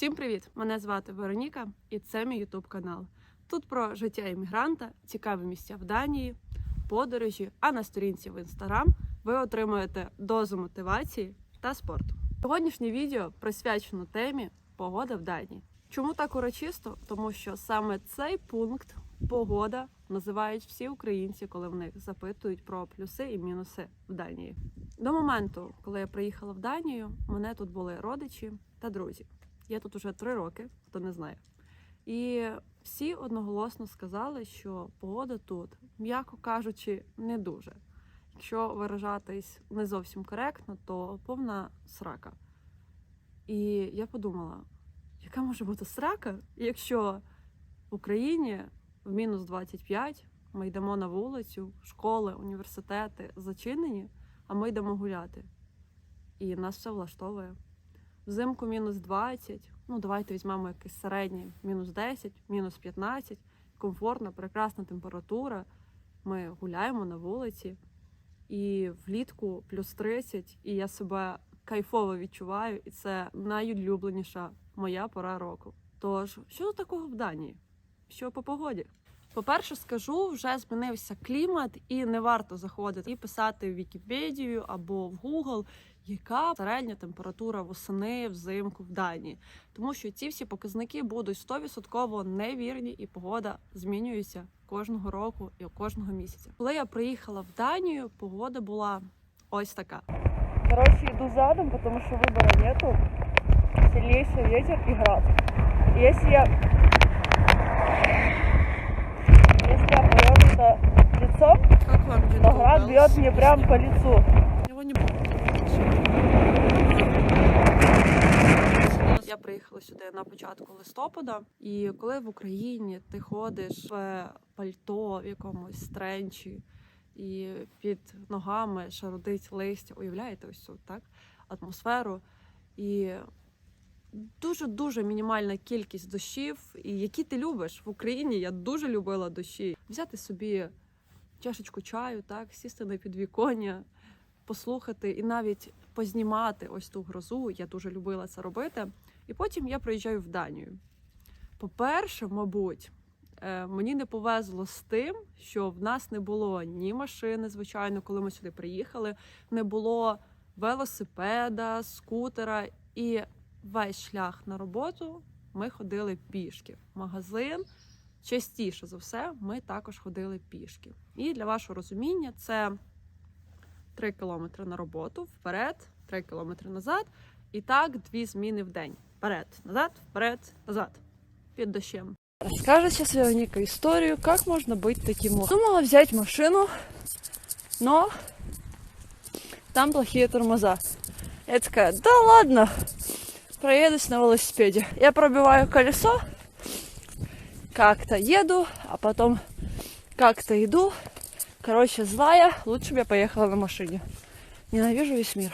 Всім привіт! Мене звати Вероніка, і це мій Ютуб канал. Тут про життя іммігранта, цікаві місця в Данії, подорожі. А на сторінці в інстаграм ви отримуєте дозу мотивації та спорту. Сьогоднішнє відео присвячено темі Погода в Данії. Чому так урочисто? Тому що саме цей пункт погода називають всі українці, коли в них запитують про плюси і мінуси в Данії. До моменту, коли я приїхала в Данію, мене тут були родичі та друзі. Я тут уже три роки, хто не знає. І всі одноголосно сказали, що погода тут, м'яко кажучи, не дуже. Якщо виражатись не зовсім коректно, то повна срака. І я подумала, яка може бути срака, якщо в Україні в мінус 25 ми йдемо на вулицю, школи, університети зачинені, а ми йдемо гуляти. І нас все влаштовує. Взимку мінус 20, ну давайте візьмемо якесь середнє, мінус 10, мінус 15, комфортна, прекрасна температура. Ми гуляємо на вулиці, і влітку плюс 30, і я себе кайфово відчуваю, і це найулюбленіша моя пора року. Тож, що тут такого в Данії? Що по погоді? По-перше, скажу, вже змінився клімат, і не варто заходити і писати в Вікіпедію або в Google, яка середня температура восени взимку в Данії. Тому що ці всі показники будуть 100% невірні, і погода змінюється кожного року і кожного місяця. Коли я приїхала в Данію, погода була ось така. Короче, иду задом, потому что выбора нету. Сильнейший ветер и град. Если я... Я лицом, Как вам то град бьет мне прям по лицу. Його не Я приїхала сюди на початку листопада, і коли в Україні ти ходиш в пальто в якомусь стренчі, і під ногами шарудить листя, уявляєте ось цю так атмосферу. І дуже дуже мінімальна кількість дощів, і які ти любиш в Україні. Я дуже любила дощі. Взяти собі чашечку чаю, так, сісти на підвіконня, послухати і навіть познімати ось ту грозу. Я дуже любила це робити. І потім я приїжджаю в Данію. По-перше, мабуть, е, мені не повезло з тим, що в нас не було ні машини, звичайно, коли ми сюди приїхали, не було велосипеда, скутера, і весь шлях на роботу ми ходили пішки. В магазин частіше за все ми також ходили пішки. І для вашого розуміння, це 3 кілометри на роботу, вперед, 3 кілометри назад. І так дві зміни в день. Вперед, назад, вперед, назад. Під дощем. Расскажет сейчас Вероника историю, как можно быть таким. Думала взять машину, но там плохие тормоза. Я такая, да ладно, проедусь на велосипеде. Я пробиваю колесо, как-то еду, а потом как-то иду. Короче, злая, лучше бы я поехала на машине. Ненавижу весь мир.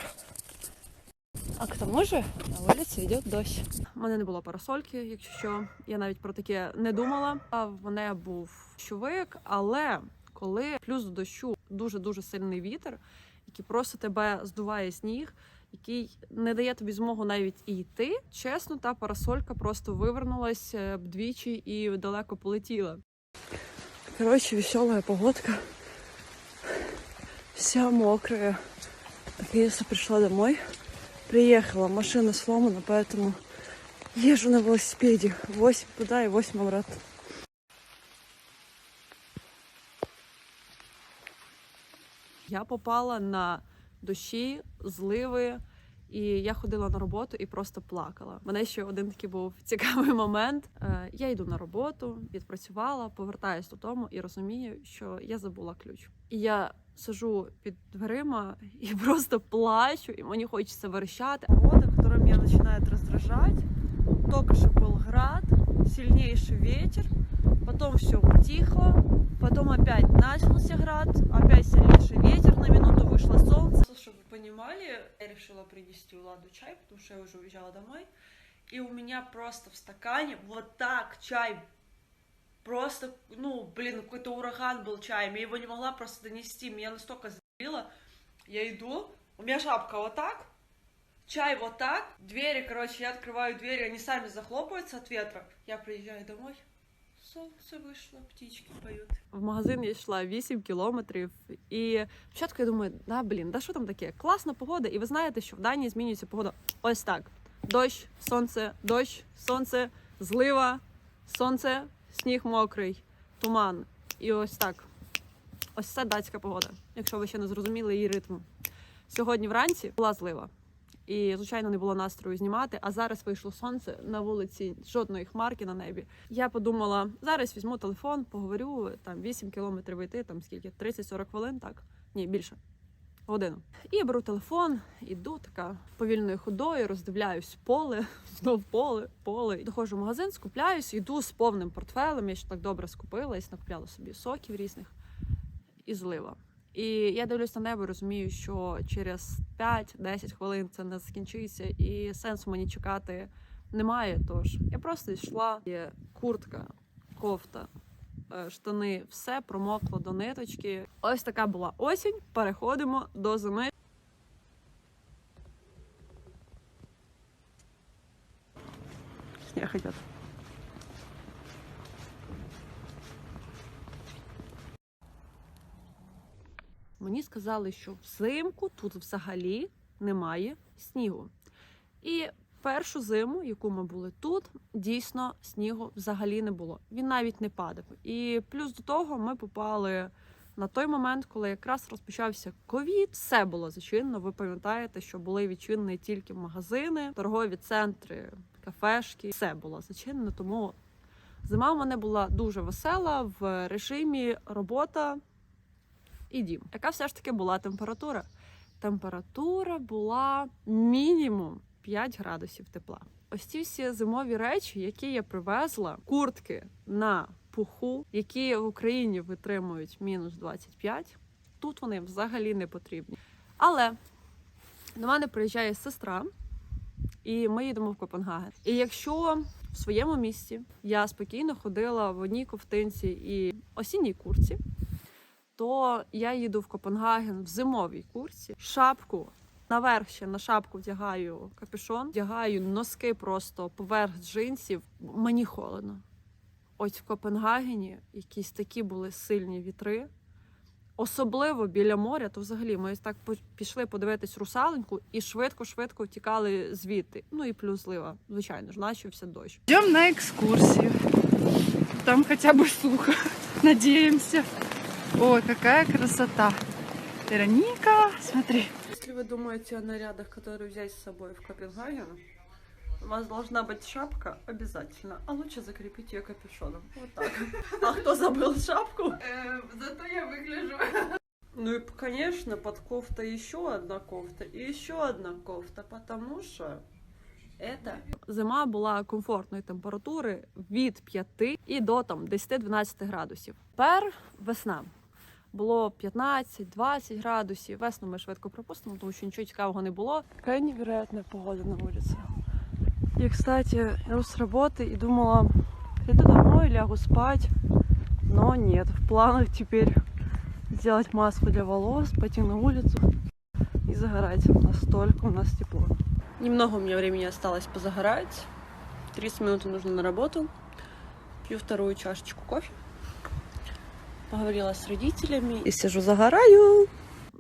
А к тому же на улице идет дождь. У мене не було парасольки, якщо що. Я навіть про таке не думала. В мене був щовик, але коли плюс до дощу дуже дуже сильний вітер, який просто тебе здуває сніг, який не дає тобі змогу навіть і йти. Чесно, та парасолька просто вивернулась е, двічі і далеко полетіла. Короче, веселая погодка. Вся мокрая. Наконец-то пришла домой. Приехала, машина сломана, поэтому езжу на велосипеде. 8 туда и 8 обратно. Я попала на дощі, зливи, і я ходила на роботу і просто плакала. Мене ще один такий був цікавий момент. Е, Я йду на роботу, відпрацювала, повертаюсь додому і розумію, що я забула ключ. І я сижу під дверима і просто плачу, і мені хочеться верещати. Погода, которая меня начинает раздражать. Только что был град, сильнейший ветер, потом все утихло, потом опять начался град, опять Понимали, я решила принести Владу чай, потому что я уже уезжала домой. И у меня просто в стакане вот так чай просто, ну, блин, какой-то ураган был чаем. Я его не могла просто донести. Меня настолько забило. Я иду, у меня шапка вот так, Чай вот так. Двери, короче, я открываю двери, они сами захлопываются от ветра. Я приезжаю домой. Солнце вышло, птички поют. В магазин я йшла 8 кілометрів, і спочатку я думаю, да блін, да що там таке? Класна погода, і ви знаєте, що в Данії змінюється погода ось так: дощ, сонце, дощ, сонце, злива, сонце, сніг мокрий, туман. І ось так. Ось це датська погода, якщо ви ще не зрозуміли її ритм. Сьогодні вранці була злива. І, звичайно, не було настрою знімати. А зараз вийшло сонце на вулиці, жодної хмарки на небі. Я подумала, зараз візьму телефон, поговорю там 8 кілометрів йти, там скільки 30-40 хвилин, так ні, більше годину. І я беру телефон, іду така повільною ходою, роздивляюсь поле, знов поле, поле. Доходжу в магазин, скупляюсь, йду з повним портфелем. Я ще так добре скупилась, накупляла собі соків різних і злива. І я дивлюсь на небо, розумію, що через 5-10 хвилин це не закінчиться, і сенсу мені чекати немає. Тож я просто йшла, є куртка, кофта, е, штани, все промокло до ниточки. Ось така була осінь. Переходимо до зими. Сніг идет. Мені сказали, що взимку тут взагалі немає снігу. І першу зиму, яку ми були тут, дійсно снігу взагалі не було. Він навіть не падав. І плюс до того ми попали на той момент, коли якраз розпочався ковід. Все було зачинено. Ви пам'ятаєте, що були відчинені тільки магазини, торгові центри, кафешки. Все було зачинено. Тому зима в мене була дуже весела в режимі робота і дім. Яка все ж таки була температура? Температура була мінімум 5 градусів тепла. Ось ці всі зимові речі, які я привезла, куртки на пуху, які в Україні витримують мінус 25, тут вони взагалі не потрібні. Але до мене приїжджає сестра, і ми їдемо в Копенгаген. І якщо в своєму місті я спокійно ходила в одній ковтинці і осінній курці, то я їду в Копенгаген в зимовій курці, шапку. Наверх ще на шапку вдягаю капюшон, вдягаю носки просто поверх джинсів. Мені холодно. Ось в Копенгагені якісь такі були сильні вітри. Особливо біля моря, то взагалі ми так пішли подивитись русаленьку і швидко-швидко втікали звідти. Ну і плюс злива. Звичайно ж, начався дощ. Идем на экскурсию. Там хотя бы сухо. Надеемся. Ой, какая красота. Вероника, смотри. Если вы думаете о нарядах, которые взять с собой в Копенгаген, у вас должна быть шапка обязательно, а лучше закрепить ее капюшоном. Вот так. А кто забыл шапку? зато я выгляжу. Ну и, конечно, под кофтой еще одна кофта и еще одна кофта, потому что это... Зима була комфортної температури від 5 і до там 10-12 градусів. Тепер весна. Було 15-20 градусів. Весну ми швидко пропустимо, тому що нічого цікавого не було. Какая невероятная погода на улице. Я, кстати, иду с работы и думала, приду домой, лягу спать. Но нет, в планах теперь сделать маску для волос, пойти на улицу и загорать. Настолько у нас тепло. Немного у меня времени осталось позагорать. 30 минут нужно на работу. Пью вторую чашечку кофе. Поговорила с родителями. І сижу, загораю.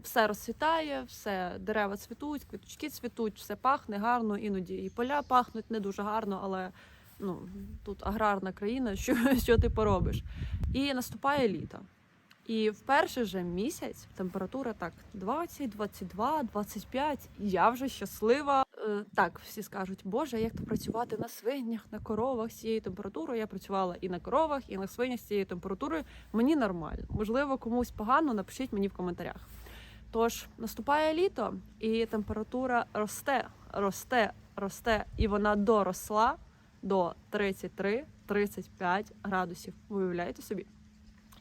Все розцвітає, все дерева цвітуть, квіточки цвітуть, все пахне гарно, іноді і поля пахнуть не дуже гарно, але ну тут аграрна країна, що, що ти поробиш. І наступає літо. І в перший же місяць температура так 20, 22, 25. Я вже щаслива. Е, так, всі скажуть, Боже, як то працювати на свинях, на коровах з цією температурою. Я працювала і на коровах, і на свинях з цією температурою. Мені нормально. Можливо, комусь погано, напишіть мені в коментарях. Тож наступає літо, і температура росте, росте, росте, і вона доросла до 33-35 градусів. Ви уявляєте собі?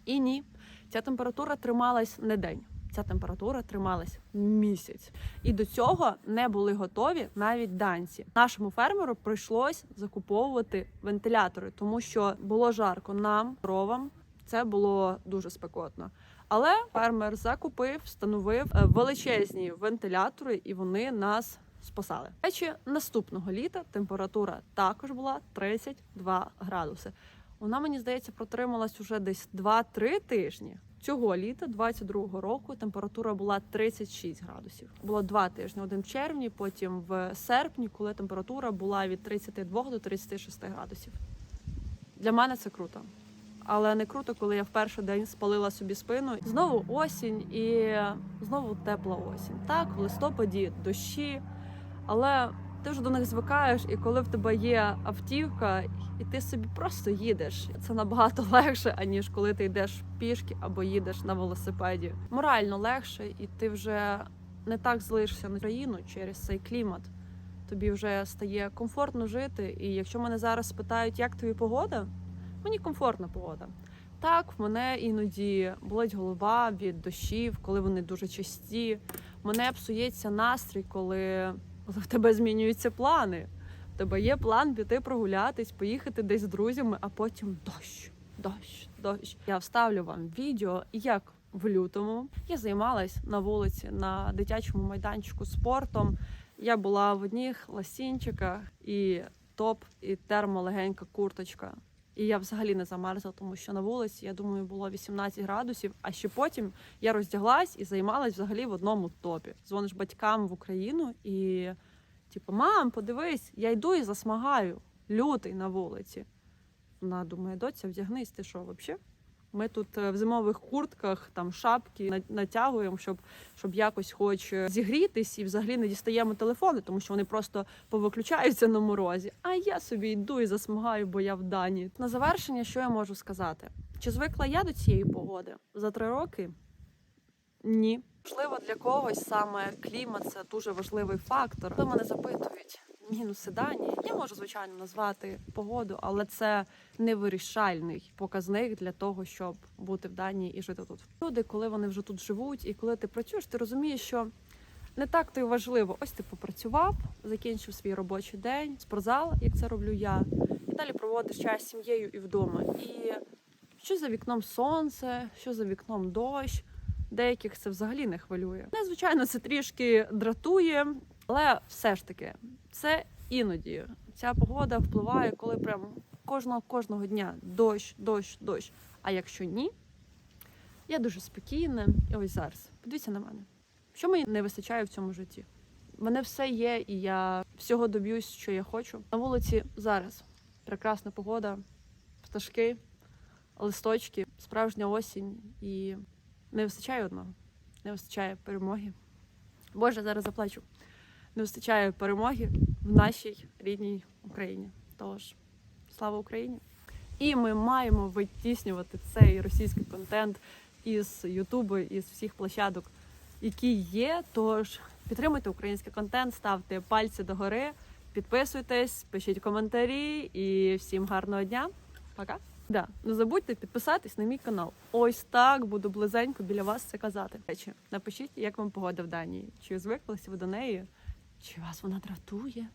І ні, ця температура трималась не день. Ця температура трималась місяць, і до цього не були готові навіть данці. Нашому фермеру прийшлось закуповувати вентилятори, тому що було жарко нам, коровам. Це було дуже спекотно. Але фермер закупив, встановив е, величезні вентилятори, і вони нас спасали. Речі, наступного літа температура також була 32 градуси. Вона, мені здається, протрималась уже десь 2-3 тижні. Цього літа, 22-го року, температура була 36 градусів. Було два тижні: один в червні, потім в серпні, коли температура була від 32 до 36 градусів. Для мене це круто. Але не круто, коли я в перший день спалила собі спину. Знову осінь і знову тепла осінь. Так, в листопаді дощі, але ти вже до них звикаєш, і коли в тебе є автівка, і ти собі просто їдеш. Це набагато легше, аніж коли ти йдеш пішки або їдеш на велосипеді. Морально легше, і ти вже не так злишся на країну через цей клімат. Тобі вже стає комфортно жити. І якщо мене зараз питають, як тобі погода, мені комфортна погода. Так, в мене іноді болить голова від дощів, коли вони дуже часті. Мене псується настрій, коли, коли в тебе змінюються плани. В тебе є план піти прогулятись, поїхати десь з друзями, а потім дощ, дощ, дощ. Я вставлю вам відео, як в лютому я займалась на вулиці на дитячому майданчику спортом. Я була в одних ласінчиках і топ, і термолегенька курточка. І я взагалі не замерзла, тому що на вулиці, я думаю, було 18 градусів. А ще потім я роздяглась і займалась взагалі в одному топі. Дзвониш батькам в Україну і, типу, мам, подивись, я йду і засмагаю. Лютий на вулиці. Вона думає, доця, вдягнись, ти що, взагалі? Ми тут е, в зимових куртках, там шапки натягуємо, щоб, щоб якось хоч е, зігрітись, і взагалі не дістаємо телефони, тому що вони просто повиключаються на морозі. А я собі йду і засмагаю, бо я в Данії. На завершення, що я можу сказати? Чи звикла я до цієї погоди за три роки? Ні. Можливо, для когось саме клімат це дуже важливий фактор. Коли мене запитують мінуси Данії, я можу звичайно назвати погоду, але це не вирішальний показник для того, щоб бути в Данії і жити тут. Люди, коли вони вже тут живуть, і коли ти працюєш, ти розумієш, що не так то й важливо. Ось ти попрацював, закінчив свій робочий день, спортзал, як це роблю я, і далі проводиш час з сім'єю і вдома. І що за вікном сонце, що за вікном дощ. Деяких це взагалі не хвилює. Не, звичайно, це трішки дратує, але все ж таки, це іноді ця погода впливає, коли прям кожного кожного дня дощ, дощ, дощ. А якщо ні, я дуже спокійна. І ось зараз подивіться на мене. Що мені не вистачає в цьому житті? В мене все є, і я всього доб'юсь, що я хочу. На вулиці зараз прекрасна погода, пташки, листочки, справжня осінь і не вистачає одного. Не вистачає перемоги. Боже, зараз заплачу. Не вистачає перемоги в нашій рідній Україні. Тож, слава Україні! І ми маємо витіснювати цей російський контент із Ютубу, із всіх площадок, які є. Тож підтримуйте український контент, ставте пальці догори, підписуйтесь, пишіть коментарі і всім гарного дня. Пока! Да, не забудьте підписатись на мій канал. Ось так буду близенько біля вас це казати. Напишіть, як вам погода в Данії. Чи звиклися ви до неї, чи вас вона дратує?